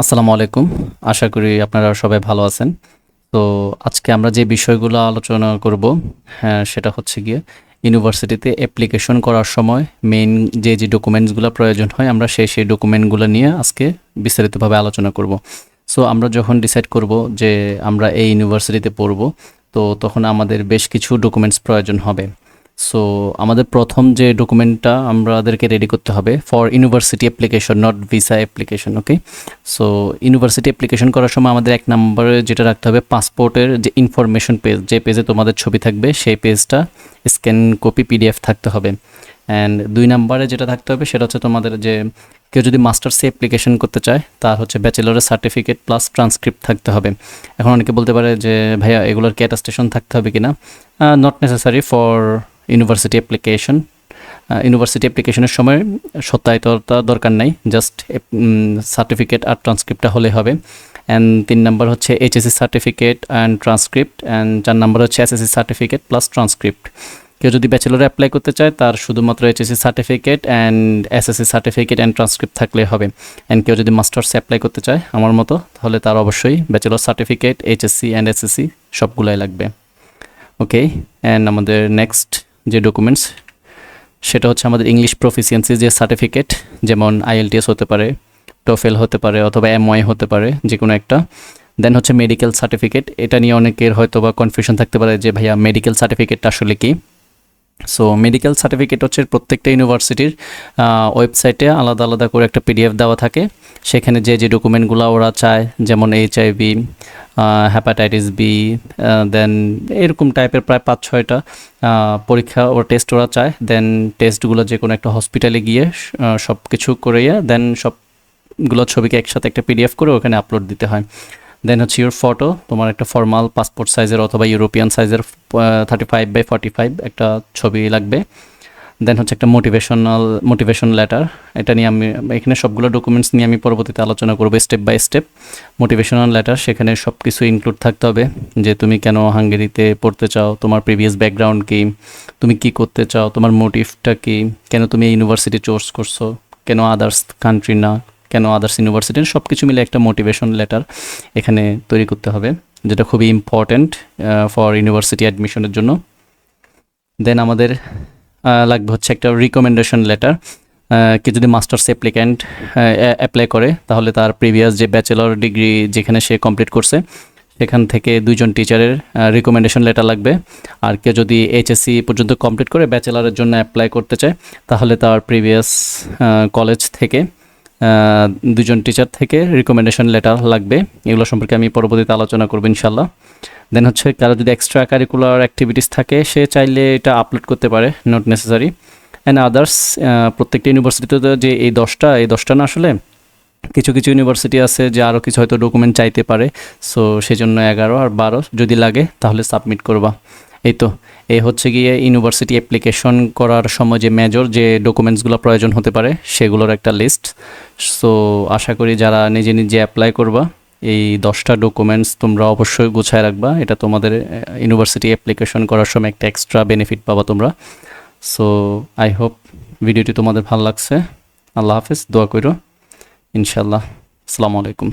আসসালামু আলাইকুম। আশা করি আপনারা সবাই ভালো আছেন। তো আজকে আমরা যে বিষয়গুলো আলোচনা করব হ্যাঁ সেটা হচ্ছে গিয়ে ইউনিভার্সিটিতে অ্যাপ্লিকেশন করার সময় মেইন যে যে ডকুমেন্টসগুলো প্রয়োজন হয়, আমরা সেই সেই ডকুমেন্টগুলো নিয়ে আজকে বিস্তারিতভাবে আলোচনা করব। সো আমরা যখন ডিসাইড করব যে আমরা এই ইউনিভার্সিটিতে পড়ব, তো তখন আমাদের বেশ কিছু ডকুমেন্টস প্রয়োজন হবে। সো আমাদের প্রথম যে ডকুমেন্টটা আমাদেরকে রেডি করতে হবে for university application not visa application okay so university application করার সময় আমাদের এক নম্বরে যেটা রাখতে হবে পাসপোর্টের যে ইনফরমেশন পেজ যে পেজে তোমাদের ছবি থাকবে, সেই পেজটা স্ক্যান কপি পিডিএফ থাকতে হবে। অ্যান্ড দুই নম্বরে যেটা থাকতে হবে, সেটা হচ্ছে তোমাদের যে কেউ যদি মাস্টার্সে অ্যাপ্লিকেশন করতে চায়, তার হচ্ছে ব্যাচেলরের সার্টিফিকেট প্লাস ট্রান্সক্রিপ্ট থাকতে হবে। এখন অনেকে বলতে পারে যে, ভাইয়া, এগুলোর কি অ্যাটাস্টেশন থাকতে হবে কি না not necessary for university application university অ্যাপ্লিকেশনের সময় সত্যায়িততা দরকার নাই জাস্ট সার্টিফিকেট আর ট্রান্সক্রিপ্টটা হলে হবে। অ্যান্ড তিন নাম্বার হচ্ছে HSC certificate and transcript and চার নাম্বার হচ্ছে এসএসসি সার্টিফিকেট প্লাস ট্রান্সক্রিপ্ট কেউ যদি ব্যাচেলরে অ্যাপ্লাই করতে চায়, তার শুধুমাত্র HSC certificate and SSC certificate and transcript থাকলে হবে। অ্যান্ড কেউ যদি মাস্টার্স অ্যাপ্লাই করতে চায়, আমার মতো, তাহলে তার অবশ্যই bachelor certificate HSC and SSC সবগুলাই লাগবে। ওকে অ্যান্ড আমাদের নেক্সট যে ডকুমেন্টস সেটা হচ্ছে আমাদের ইংলিশ প্রফিসিয়েন্সি যে সার্টিফিকেট যেমন আইএলটিএস হতে পারে টোফেল হতে পারে, অথবা এমওয়াই হতে পারে যে কোনো একটা। দেন হচ্ছে মেডিকেল সার্টিফিকেট এটা নিয়ে অনেকের হয়তো বা কনফিউশন থাকতে পারে যে, ভাইয়া মেডিকেল সার্টিফিকেটটা আসলে কি? সো মেডিকেল সার্টিফিকেট হচ্ছে প্রত্যেকটা ইউনিভার্সিটির ওয়েবসাইটে আলাদা আলাদা করে একটা পিডিএফ দেওয়া থাকে। সেখানে যে যে ডকুমেন্টগুলো ওরা চায়, যেমন H IV hepatitis B then এরকম টাইপের প্রায় পাঁচ ছয়টা পরীক্ষা ও টেস্ট ওরা চায়। দেন টেস্টগুলো যে কোনো একটা হসপিটালে গিয়ে সব কিছু করিয়ে দেন সবগুলো ছবিকে একসাথে একটা পিডিএফ করে ওখানে আপলোড দিতে হয়। দেন হচ্ছে ইউর ফটো তোমার একটা ফর্মাল পাসপোর্ট সাইজের অথবা ইউরোপিয়ান সাইজের thirty five by forty five একটা ছবি লাগবে। দেন হচ্ছে একটা মোটিভেশনাল মোটিভেশন লেটার এটা নিয়ে আমি, এখানে সবগুলো ডকুমেন্টস নিয়ে আমি পরবর্তীতে আলোচনা করব step by step motivational letter সেখানে সব কিছু ইনক্লুড থাকতে হবে যে তুমি কেন হাঙ্গেরিতে পড়তে চাও, তোমার প্রিভিয়াস ব্যাকগ্রাউন্ড কি, তুমি কি করতে চাও, তোমার মোটিভটা কি, কেন তুমি ইউনিভার্সিটি চোর্স করছ, কেন আদার্স কান্ট্রি না, কেন আদার্স ইউনিভার্সিটি সব কিছু মিলে একটা মোটিভেশন লেটার এখানে তৈরি করতে হবে, যেটা খুবই ইম্পর্ট্যান্ট ফর ইউনিভার্সিটি অ্যাডমিশনের জন্য। দেন আমাদের লাগবে হচ্ছে একটা রিকমেন্ডেশন লেটার কে যদি মাস্টার্স অ্যাপ্লিক্যান্ট অ্যাপ্লাই করে, তাহলে তার প্রিভিয়াস যে ব্যাচেলর ডিগ্রি যেখানে সে কমপ্লিট করছে, সেখান থেকে দুইজন টিচারের রিকমেন্ডেশন লেটার লাগবে। আর কেউ যদি এইচএসসি পর্যন্ত কমপ্লিট করে ব্যাচেলারের জন্য অ্যাপ্লাই করতে চায়, তাহলে তার প্রিভিয়াস কলেজ থেকে দুজন টিচার থেকে রিকমেন্ডেশন লেটার লাগবে। এগুলো সম্পর্কে আমি পরবর্তীতে আলোচনা করব ইনশাল্লাহ দেন হচ্ছে কারও যদি এক্সট্রা কারিকুলার অ্যাক্টিভিটিস থাকে, সে চাইলে এটা আপলোড করতে পারে নট নেসেসারি অ্যান্ড আদার্স প্রত্যেকটা ইউনিভার্সিটিতে যে এই দশটা এই দশটা না আসলে কিছু কিছু ইউনিভার্সিটি আছে যে আরও কিছু হয়তো ডকুমেন্ট চাইতে পারে। সো সেই জন্য এগারো আর বারো যদি লাগে, তাহলে সাবমিট করবা। এই তো এই হচ্ছে গিয়ে ইউনিভার্সিটি অ্যাপ্লিকেশন করার সময় যে মেজর যে ডকুমেন্টসগুলো প্রয়োজন হতে পারে, সেগুলোর একটা লিস্ট সো আশা করি যারা নিজে নিজে অ্যাপ্লাই করবা, এই দশটা ডকুমেন্টস তোমরা অবশ্যই গুছায় রাখবা। এটা তোমাদের ইউনিভার্সিটি অ্যাপ্লিকেশন করার সময় একটা এক্সট্রা বেনিফিট পাবা তোমরা। সো আই হোপ ভিডিওটি তোমাদের ভালো লাগছে। আল্লাহ হাফিজ, দোয়া করো ইনশাল্লাহ আসসালামু আলাইকুম।